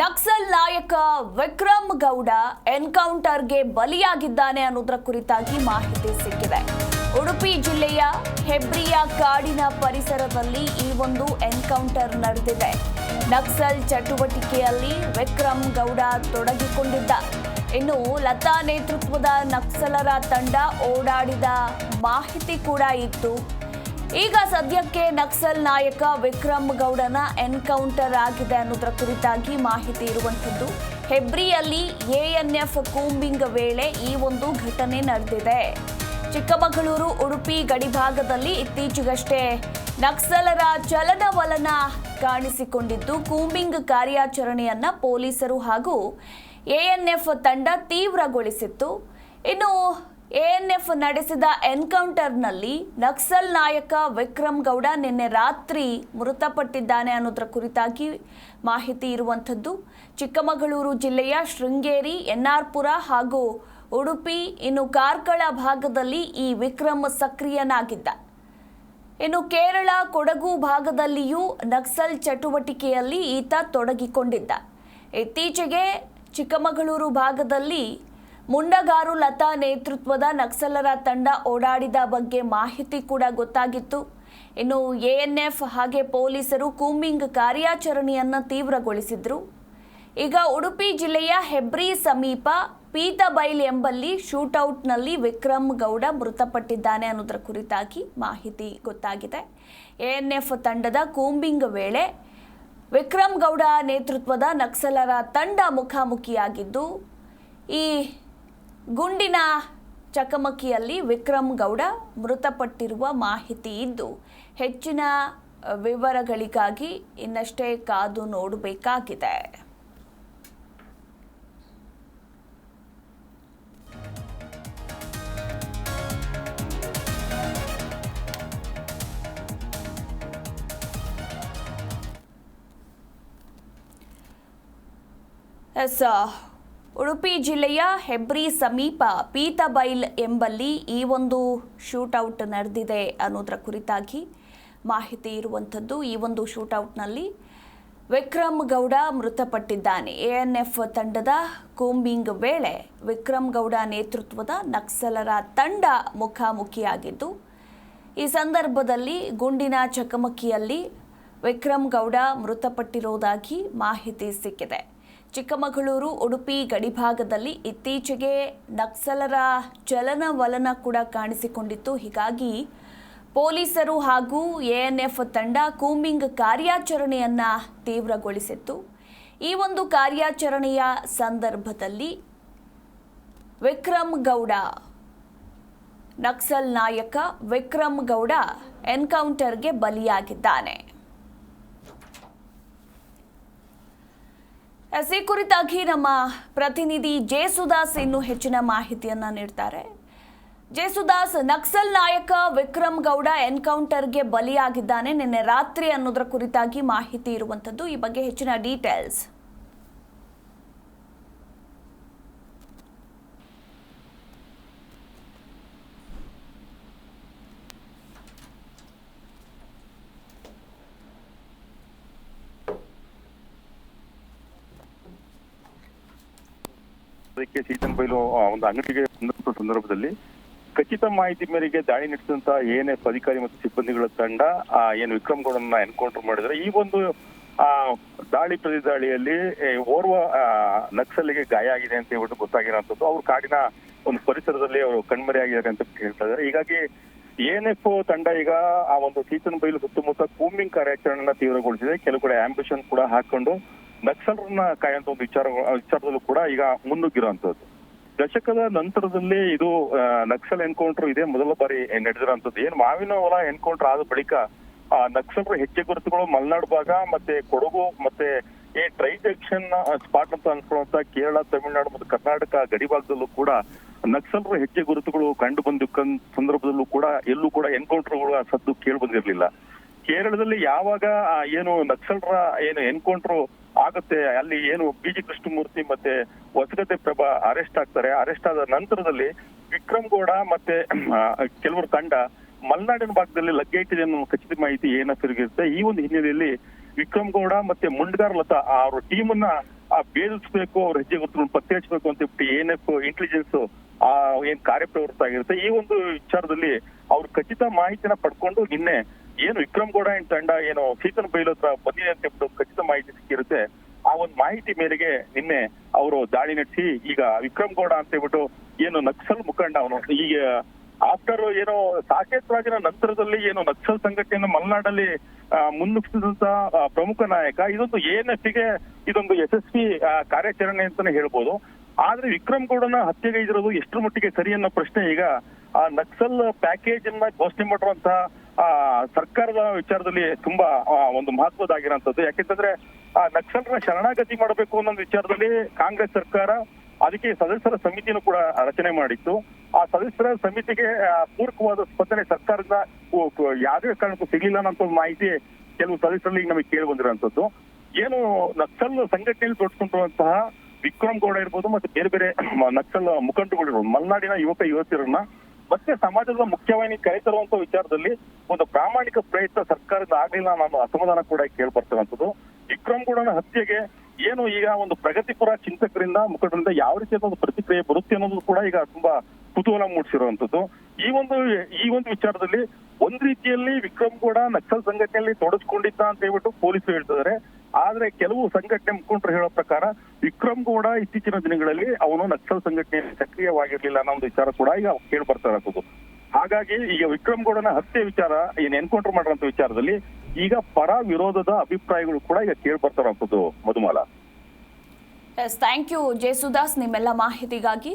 ನಕ್ಸಲ್ ನಾಯಕ ವಿಕ್ರಮ್ ಗೌಡ ಎನ್ಕೌಂಟರ್ಗೆ ಬಲಿಯಾಗಿದ್ದಾನೆ ಅನ್ನೋದರ ಕುರಿತಾಗಿ ಮಾಹಿತಿ ಸಿಕ್ಕಿದೆ. ಉಡುಪಿ ಜಿಲ್ಲೆಯ ಹೆಬ್ರಿಯ ಕಾಡಿನ ಪರಿಸರದಲ್ಲಿ ಈ ಒಂದು ಎನ್ಕೌಂಟರ್ ನಡೆದಿದೆ. ನಕ್ಸಲ್ ಚಟುವಟಿಕೆಯಲ್ಲಿ ವಿಕ್ರಮ್ ಗೌಡ ತೊಡಗಿಕೊಂಡಿದ್ದ. ಇನ್ನು ಲತಾ ನೇತೃತ್ವದ ನಕ್ಸಲರ ತಂಡ ಓಡಾಡಿದ ಮಾಹಿತಿ ಕೂಡ ಇತ್ತು. ಈಗ ಸದ್ಯಕ್ಕೆ ನಕ್ಸಲ್ ನಾಯಕ ವಿಕ್ರಮ್ ಗೌಡನ ಎನ್ಕೌಂಟರ್ ಆಗಿದೆ ಅನ್ನೋದರ ಕುರಿತಾಗಿ ಮಾಹಿತಿ ಇರುವಂಥದ್ದು. ಹೆಬ್ರಿಯಲ್ಲಿ ಎಎನ್ಎಫ್ ಕೂಂಬಿಂಗ್ ವೇಳೆ ಈ ಒಂದು ಘಟನೆ ನಡೆದಿದೆ. ಚಿಕ್ಕಮಗಳೂರು, ಉಡುಪಿ ಗಡಿಭಾಗದಲ್ಲಿ ಇತ್ತೀಚೆಗಷ್ಟೇ ನಕ್ಸಲರ ಚಲನವಲನ ಕಾಣಿಸಿಕೊಂಡಿದ್ದು, ಕೂಂಬಿಂಗ್ ಕಾರ್ಯಾಚರಣೆಯನ್ನ ಪೊಲೀಸರು ಹಾಗೂ ಎಎನ್ಎಫ್ ತಂಡ ತೀವ್ರಗೊಳಿಸಿತ್ತು. ಇನ್ನು ಎಎನ್ಎಫ್ ನಡೆಸಿದ ಎನ್ಕೌಂಟರ್ನಲ್ಲಿ ನಕ್ಸಲ್ ನಾಯಕ ವಿಕ್ರಮ್ ಗೌಡ ನಿನ್ನೆ ರಾತ್ರಿ ಮೃತಪಟ್ಟಿದ್ದಾನೆ ಅನ್ನೋದರ ಕುರಿತಾಗಿ ಮಾಹಿತಿ ಇರುವಂಥದ್ದು. ಚಿಕ್ಕಮಗಳೂರು ಜಿಲ್ಲೆಯ ಶೃಂಗೇರಿ, ಎನ್ಆರ್ಪುರ ಹಾಗೂ ಉಡುಪಿ, ಇನ್ನು ಕಾರ್ಕಳ ಭಾಗದಲ್ಲಿ ಈ ವಿಕ್ರಮ್ ಸಕ್ರಿಯನಾಗಿದ್ದ. ಇನ್ನು ಕೇರಳ ಕೊಡಗು ಭಾಗದಲ್ಲಿಯೂ ನಕ್ಸಲ್ ಚಟುವಟಿಕೆಯಲ್ಲಿ ಈತ ತೊಡಗಿಕೊಂಡಿದ್ದ. ಇತ್ತೀಚೆಗೆ ಚಿಕ್ಕಮಗಳೂರು ಭಾಗದಲ್ಲಿ ಮುಂಡಗಾರು ಲತಾ ನೇತೃತ್ವದ ನಕ್ಸಲರ ತಂಡ ಓಡಾಡಿದ ಬಗ್ಗೆ ಮಾಹಿತಿ ಕೂಡ ಗೊತ್ತಾಗಿತ್ತು. ಇನ್ನು ಎಎನ್ಎಫ್ ಹಾಗೆ ಪೊಲೀಸರು ಕೂಂಬಿಂಗ್ ಕಾರ್ಯಾಚರಣೆಯನ್ನು ತೀವ್ರಗೊಳಿಸಿದ್ರು. ಈಗ ಉಡುಪಿ ಜಿಲ್ಲೆಯ ಹೆಬ್ರಿ ಸಮೀಪ ಪೀತಬೈಲ್ ಎಂಬಲ್ಲಿ ಶೂಟೌಟ್ನಲ್ಲಿ ವಿಕ್ರಮ್ ಗೌಡ ಮೃತಪಟ್ಟಿದ್ದಾನೆ ಅನ್ನೋದರ ಕುರಿತಾಗಿ ಮಾಹಿತಿ ಗೊತ್ತಾಗಿದೆ. ಎಎನ್ಎಫ್ ತಂಡದ ಕೂಂಬಿಂಗ್ ವೇಳೆ ವಿಕ್ರಮ್ ಗೌಡ ನೇತೃತ್ವದ ನಕ್ಸಲರ ತಂಡ ಮುಖಾಮುಖಿಯಾಗಿದ್ದು, ಈ ಗುಂಡಿನ ಚಕಮಕಿಯಲ್ಲಿ ವಿಕ್ರಮ್ ಗೌಡ ಮೃತಪಟ್ಟಿರುವ ಮಾಹಿತಿ ಇದ್ದು ಹೆಚ್ಚಿನ ವಿವರಗಳಿಗಾಗಿ ಇನ್ನಷ್ಟೇ ಕಾದು ನೋಡಬೇಕಾಗಿದೆ. ಎಸ್ ಉಡುಪಿ ಜಿಲ್ಲೆಯ ಹೆಬ್ರಿ ಸಮೀಪ ಪೀತಬೈಲ್ ಎಂಬಲ್ಲಿ ಈ ಒಂದು ಶೂಟೌಟ್ ನಡೆದಿದೆ ಅನ್ನೋದರ ಕುರಿತಾಗಿ ಮಾಹಿತಿ ಇರುವಂಥದ್ದು ಈ ಒಂದು ಶೂಟೌಟ್ನಲ್ಲಿ ವಿಕ್ರಮ್ ಗೌಡ ಮೃತಪಟ್ಟಿದ್ದಾನೆ. ಎಎನ್ಎಫ್ ತಂಡದ ಕೂಂಬಿಂಗ್ ವೇಳೆ ವಿಕ್ರಮ್ ಗೌಡ ನೇತೃತ್ವದ ನಕ್ಸಲರ ತಂಡ ಮುಖಾಮುಖಿಯಾಗಿದ್ದು, ಈ ಸಂದರ್ಭದಲ್ಲಿ ಗುಂಡಿನ ಚಕಮಕಿಯಲ್ಲಿ ವಿಕ್ರಮ್ ಗೌಡ ಮೃತಪಟ್ಟಿರುವುದಾಗಿ ಮಾಹಿತಿ ಸಿಕ್ಕಿದೆ. ಚಿಕ್ಕಮಗಳೂರು, ಉಡುಪಿ ಗಡಿಭಾಗದಲ್ಲಿ ಇತ್ತೀಚೆಗೆ ನಕ್ಸಲರ ಚಲನವಲನ ಕೂಡ ಕಾಣಿಸಿಕೊಂಡಿತ್ತು. ಹೀಗಾಗಿ ಪೊಲೀಸರು ಹಾಗೂ ಎಎನ್ಎಫ್ ತಂಡ ಕೂಂಬಿಂಗ್ ಕಾರ್ಯಾಚರಣೆಯನ್ನ ತೀವ್ರಗೊಳಿಸಿತ್ತು. ಈ ಒಂದು ಕಾರ್ಯಾಚರಣೆಯ ಸಂದರ್ಭದಲ್ಲಿ ವಿಕ್ರಮ್ ಗೌಡ, ನಕ್ಸಲ್ ನಾಯಕ ವಿಕ್ರಮ್ ಗೌಡ ಎನ್ಕೌಂಟರ್ಗೆ ಬಲಿಯಾಗಿದ್ದಾನೆ. ಎಸ್, ಈ ಕುರಿತಾಗಿ ನಮ್ಮ ಪ್ರತಿನಿಧಿ ಜೇಸುದಾಸ್ ಇನ್ನು ಹೆಚ್ಚಿನ ಮಾಹಿತಿಯನ್ನ ನೀಡ್ತಾರೆ. ಜೇಸುದಾಸ್ ನಕ್ಸಲ್ ನಾಯಕ ವಿಕ್ರಮ್ ಗೌಡ ಎನ್ಕೌಂಟರ್ಗೆ ಬಲಿಯಾಗಿದ್ದಾನೆ. ನಿನ್ನೆ ರಾತ್ರಿ ಅನ್ನೋದರ ಕುರಿತಾಗಿ ಮಾಹಿತಿ ಇರುವಂತದ್ದು ಈ ಬಗ್ಗೆ ಹೆಚ್ಚಿನ ಡೀಟೇಲ್ಸ್ ಅದಕ್ಕೆ ಸೀತನ್ ಬೈಲು ಒಂದು ಅಂಗಡಿಗೆ ಸಂದರ್ಭದಲ್ಲಿ ಖಚಿತ ಮಾಹಿತಿ ಮೇರೆಗೆ ದಾಳಿ ನಡೆಸಿದಂತ ಎಎನ್ಎಫ್ ಅಧಿಕಾರಿ ಮತ್ತು ಸಿಬ್ಬಂದಿಗಳ ತಂಡ ಆ, ಏನು ವಿಕ್ರಮ್ ಗೌಡನ್ನ ಎನ್ಕೌಂಟರ್ ಮಾಡಿದ್ರೆ ಈ ಒಂದು ಆ ದಾಳಿ ಪ್ರತಿ ದಾಳಿಯಲ್ಲಿ ಓರ್ವ ನಕ್ಸಲಿಗೆ ಗಾಯ ಆಗಿದೆ ಅಂತ ಹೇಳ್ಬಿಟ್ಟು ಗೊತ್ತಾಗಿರೋಂಥದ್ದು. ಅವ್ರು ಕಾಡಿನ ಒಂದು ಪರಿಸರದಲ್ಲಿ ಅವರು ಕಣ್ಮರೆಯಾಗಿದ್ದಾರೆ ಅಂತ ಹೇಳ್ತಾ ಇದ್ದಾರೆ. ಹೀಗಾಗಿ ಎಎನ್ಎಫ್ ತಂಡ ಈಗ ಆ ಒಂದು ಸೀತನ್ ಬೈಲು ಸುತ್ತಮುತ್ತ ಕೂಂಬಿಂಗ್ ಕಾರ್ಯಾಚರಣೆಯನ್ನ ತೀವ್ರಗೊಳಿಸಿದೆ. ಕೆಲವು ಕಡೆ ಆಂಬಿಷನ್ ಕೂಡ ಹಾಕೊಂಡು ನಕ್ಸಲರನ್ನ ಕಾಯುವಂತ ಒಂದು ವಿಚಾರ, ವಿಚಾರದಲ್ಲೂ ಕೂಡ ಈಗ ಮುನ್ನುಗ್ಗಿರುವಂತದ್ದು ದಶಕದ ನಂತರದಲ್ಲಿ ಇದು ನಕ್ಸಲ್ ಎನ್ಕೌಂಟರ್ ಇದೇ, ಮೊದಲ ಬಾರಿ ನಡೆದಿರೋಂಥದ್ದು ಏನ್ ಮಾವಿನ ಹೊಲ ಎನ್ಕೌಂಟರ್ ಆದ ಬಳಿಕ, ಆ, ನಕ್ಸಲರ ಹೆಜ್ಜೆ ಗುರುತುಗಳು ಮಲೆನಾಡು ಭಾಗ ಮತ್ತೆ ಕೊಡಗು ಮತ್ತೆ ಈ ಟ್ರೈ ಜಂಕ್ಷನ್ ಸ್ಪಾಟ್ ಅಂತ ಅನ್ಕೊಳ್ಳುವಂತ ಕೇರಳ, ತಮಿಳುನಾಡು ಮತ್ತು ಕರ್ನಾಟಕ ಗಡಿ ಭಾಗದಲ್ಲೂ ಕೂಡ ನಕ್ಸಲರ ಹೆಜ್ಜೆ ಗುರುತುಗಳು ಕಂಡು ಬಂದ ಸಂದರ್ಭದಲ್ಲೂ ಕೂಡ ಎಲ್ಲೂ ಕೂಡ ಎನ್ಕೌಂಟರ್ಗಳ ಸದ್ದು ಕೇಳಿ ಬಂದಿರಲಿಲ್ಲ. ಕೇರಳದಲ್ಲಿ ಯಾವಾಗ ಏನು ನಕ್ಸಲರ ಏನು ಎನ್ಕೌಂಟರ್ ಆಗುತ್ತೆ. ಅಲ್ಲಿ ಏನು ಬಿ ಜಿ ಕೃಷ್ಣಮೂರ್ತಿ ಮತ್ತೆ ಹೊಸಗದ್ದೆ ಪ್ರಭಾ ಅರೆಸ್ಟ್ ಆಗ್ತಾರೆ. ಅರೆಸ್ಟ್ ಆದ ನಂತರದಲ್ಲಿ ವಿಕ್ರಮ್ ಗೌಡ ಮತ್ತೆ ಕೆಲವರು ತಂಡ ಮಲೆನಾಡಿನ ಭಾಗದಲ್ಲಿ ಲಗ್ಗೆ ಇಟ್ಟಿದೆ ಅನ್ನೋ ಖಚಿತ ಮಾಹಿತಿ ಏನ ತಿರುಗಿರುತ್ತೆ. ಈ ಒಂದು ಹಿನ್ನೆಲೆಯಲ್ಲಿ ವಿಕ್ರಮ್ ಗೌಡ ಮತ್ತೆ ಮುಂಡ್ಗಾರ್ ಲತಾ ಅವ್ರ ಟೀಮ್ ಅನ್ನ ಭೇದಿಸ್ಬೇಕು ಅವ್ರ ಹೆಜ್ಜೆ ಗೊತ್ತು ಪತ್ತೆ ಹಚ್ಚಬೇಕು ಅಂತ ಹೇಳ್ಬಿಟ್ಟು ಏನೆಫ್ ಇಂಟೆಲಿಜೆನ್ಸ್ ಆ, ಏನ್ ಕಾರ್ಯಪ್ರವೃತ್ತ ಆಗಿರುತ್ತೆ. ಈ ಒಂದು ವಿಚಾರದಲ್ಲಿ ಅವ್ರು ಖಚಿತ ಮಾಹಿತಿನ ಪಡ್ಕೊಂಡು ನಿನ್ನೆ ಏನು ವಿಕ್ರಮ್ ಗೌಡ ಅಂಡ್ ತಂಡ ಏನು ಸೀತನ್ ಬೈಲೋತ್ರ ಬಂದಿದೆ ಅಂತ ಹೇಳ್ಬಿಟ್ಟು ಖಚಿತ ಮಾಹಿತಿ ಸಿಕ್ಕಿರುತ್ತೆ. ಆ ಒಂದು ಮಾಹಿತಿ ಮೇರೆಗೆ ನಿನ್ನೆ ಅವರು ದಾಳಿ ನಡೆಸಿ, ಈಗ ವಿಕ್ರಮ್ ಗೌಡ ಅಂತ ಹೇಳ್ಬಿಟ್ಟು ಏನು ನಕ್ಸಲ್ ಮುಖಂಡ ಅವನು. ಈಗ ಆಫ್ಟರ್ ಏನೋ ಸಾಕೇತ್ ರಾಜನ ನಂತರದಲ್ಲಿ ಏನು ನಕ್ಸಲ್ ಸಂಘಟನೆಯನ್ನು ಮಲೆನಾಡಲ್ಲಿ ಮುನ್ನುಗ್ಸಿದಂತಹ ಮುನ್ನುಗ್ಸಿದಂತ ಪ್ರಮುಖ ನಾಯಕ. ಇದೊಂದು ಗೆ ಇದೊಂದು ಯಶಸ್ವಿ ಕಾರ್ಯಾಚರಣೆ ಅಂತಾನೆ ಹೇಳ್ಬೋದು. ಆದ್ರೆ ವಿಕ್ರಮ್ ಗೌಡನ ಹತ್ಯೆಗೈದಿರೋದು ಎಷ್ಟು ಮಟ್ಟಿಗೆ ಸರಿ ಅನ್ನೋ ಪ್ರಶ್ನೆ ಈಗ, ಆ, ನಕ್ಸಲ್ ಪ್ಯಾಕೇಜ್ ಅನ್ನ ಘೋಷಣೆ ಮಾಡುವಂತಹ ಆ, ಸರ್ಕಾರದ ವಿಚಾರದಲ್ಲಿ ತುಂಬಾ ಒಂದು ಮಹತ್ವದಾಗಿರೋಂಥದ್ದು ಯಾಕೆಂತಂದ್ರೆ, ಆ ನಕ್ಸಲ್ರ ಶರಣಾಗತಿ ಮಾಡಬೇಕು ಅನ್ನೋ ವಿಚಾರದಲ್ಲಿ ಕಾಂಗ್ರೆಸ್ ಸರ್ಕಾರ ಅದಕ್ಕೆ ಸದಸ್ಯರ ಸಮಿತಿಯನ್ನು ಕೂಡ ರಚನೆ ಮಾಡಿತ್ತು. ಆ ಸದಸ್ಯರ ಸಮಿತಿಗೆ ಪೂರಕವಾದ ಸ್ಪಂದನೆ ಸರ್ಕಾರದ ಯಾವುದೇ ಕಾರಣಕ್ಕೂ ಸಿಗಲಿಲ್ಲ ಅನ್ನೋ ಮಾಹಿತಿ ಕೆಲವು ಸದಸ್ಯರಲ್ಲಿ ನಮಗೆ ಕೇಳಿ ಬಂದಿರುವಂತದ್ದು ಏನು ನಕ್ಸಲ್ ಸಂಘಟನೆಯಲ್ಲಿ ತೊಡಸ್ಕೊಂಡಿರುವಂತಹ ವಿಕ್ರಮ್ ಗೌಡ ಇರ್ಬೋದು, ಮತ್ತೆ ಬೇರೆ ಬೇರೆ ನಕ್ಸಲ್ ಮುಖಂಡಗಳು ಇರ್ಬೋದು ಮಲೆನಾಡಿನ ಯುವಕ ಯುವತಿಯರನ್ನ ಮತ್ತೆ ಸಮಾಜದ ಮುಖ್ಯವಾಹಿನಿ ಕರೆತರುವಂತ ವಿಚಾರದಲ್ಲಿ ಒಂದು ಪ್ರಾಮಾಣಿಕ ಪ್ರಯತ್ನ ಸರ್ಕಾರದಿಂದ ಆಗಲಿಲ್ಲ ನಾನು ಅಸಮಾಧಾನ ಕೂಡ ಕೇಳ್ಬರ್ತಕ್ಕಂಥದ್ದು. ವಿಕ್ರಮ್ ಗೌಡನ ಹತ್ಯೆಗೆ ಏನು ಈಗ ಒಂದು ಪ್ರಗತಿಪರ ಚಿಂತಕರಿಂದ, ಮುಖಂಡರಿಂದ ಯಾವ ರೀತಿಯಾದ ಒಂದು ಪ್ರತಿಕ್ರಿಯೆ ಬರುತ್ತೆ ಅನ್ನೋದು ಕೂಡ ಈಗ ತುಂಬಾ ಕುತೂಹಲ ಮೂಡಿಸಿರುವಂತದ್ದು ಈ ಒಂದು ಈ ಒಂದು ವಿಚಾರದಲ್ಲಿ ಒಂದ್ ರೀತಿಯಲ್ಲಿ ವಿಕ್ರಮ್ ಕೂಡ ನಕ್ಸಲ್ ಸಂಘಟನೆಯಲ್ಲಿ ತೊಡಸ್ಕೊಂಡಿದ್ದ ಅಂತ ಹೇಳ್ಬಿಟ್ಟು ಪೊಲೀಸರು ಹೇಳ್ತಿದ್ದಾರೆ ಆದ್ರೆ ಕೆಲವು ಸಂಘಟನೆ ಮುಖಂಡರು ಹೇಳೋ ಪ್ರಕಾರ ವಿಕ್ರಮ್ ಗೌಡ ಇತ್ತೀಚಿನ ದಿನಗಳಲ್ಲಿ ಅವನು ನಕ್ಸಲ್ ಸಂಘಟನೆಯಲ್ಲಿ ಸಕ್ರಿಯವಾಗಿರ್ಲಿಲ್ಲ ಅನ್ನೋ ಒಂದು ವಿಚಾರ ಕೂಡ ಈಗ ಕೇಳಿ ಬರ್ತಾ ಇರೋದು. ಹಾಗಾಗಿ ಈಗ ವಿಕ್ರಮ್ ಗೌಡನ ಹತ್ಯೆ ವಿಚಾರ ಏನ್ ಎನ್ಕೌಂಟರ್ ಮಾಡಿರೋಂಥ ವಿಚಾರದಲ್ಲಿ ಈಗ ಪರ ವಿರೋಧದ ಅಭಿಪ್ರಾಯಗಳು ಕೂಡ ಈಗ ಕೇಳಿ ಬರ್ತಾ ಇರೋದು ಮಧುಮಾಲ. ಥ್ಯಾಂಕ್ ಯು ಜಯಸುದಾಸ್ ನಿಮ್ಮೆಲ್ಲ ಮಾಹಿತಿಗಾಗಿ.